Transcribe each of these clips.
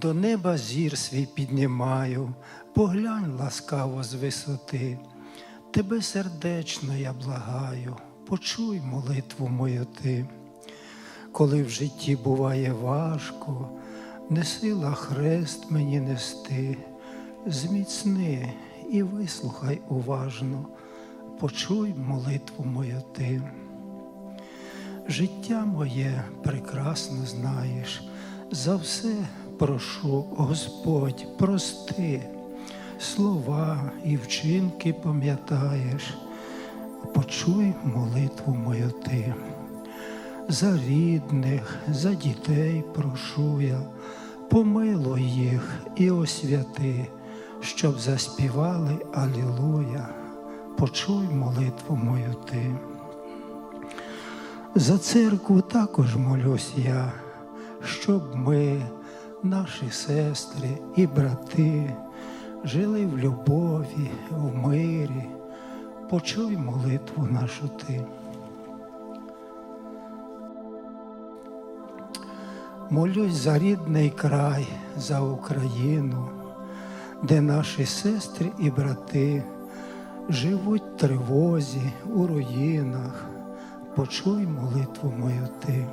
До неба зір свій піднімаю, поглянь ласкаво з висоти. Тебе сердечно я благаю, почуй молитву мою ти. Коли в житті буває важко, не сила хрест мені нести, зміцни і вислухай уважно, почуй молитву мою ти. Життя моє прекрасно знаєш, за все прошу, Господь, прости, слова і вчинки пам'ятаєш, почуй молитву мою ти. За рідних, за дітей прошу я, помилуй їх і освяти, щоб заспівали Алілуя, почуй молитву мою ти. За церкву також молюсь я, щоб ми, наші сестри і брати, жили в любові, в мирі, почуй молитву нашу ти. Молюсь за рідний край, за Україну, де наші сестри і брати живуть в тривозі, у руїнах, почуй молитву мою ти.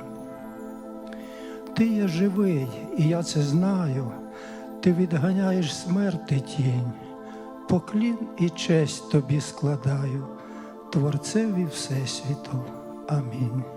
Ти є живий, і я це знаю, ти відганяєш смерти тінь, поклін і честь тобі складаю, Творцеві Всесвіту. Амінь.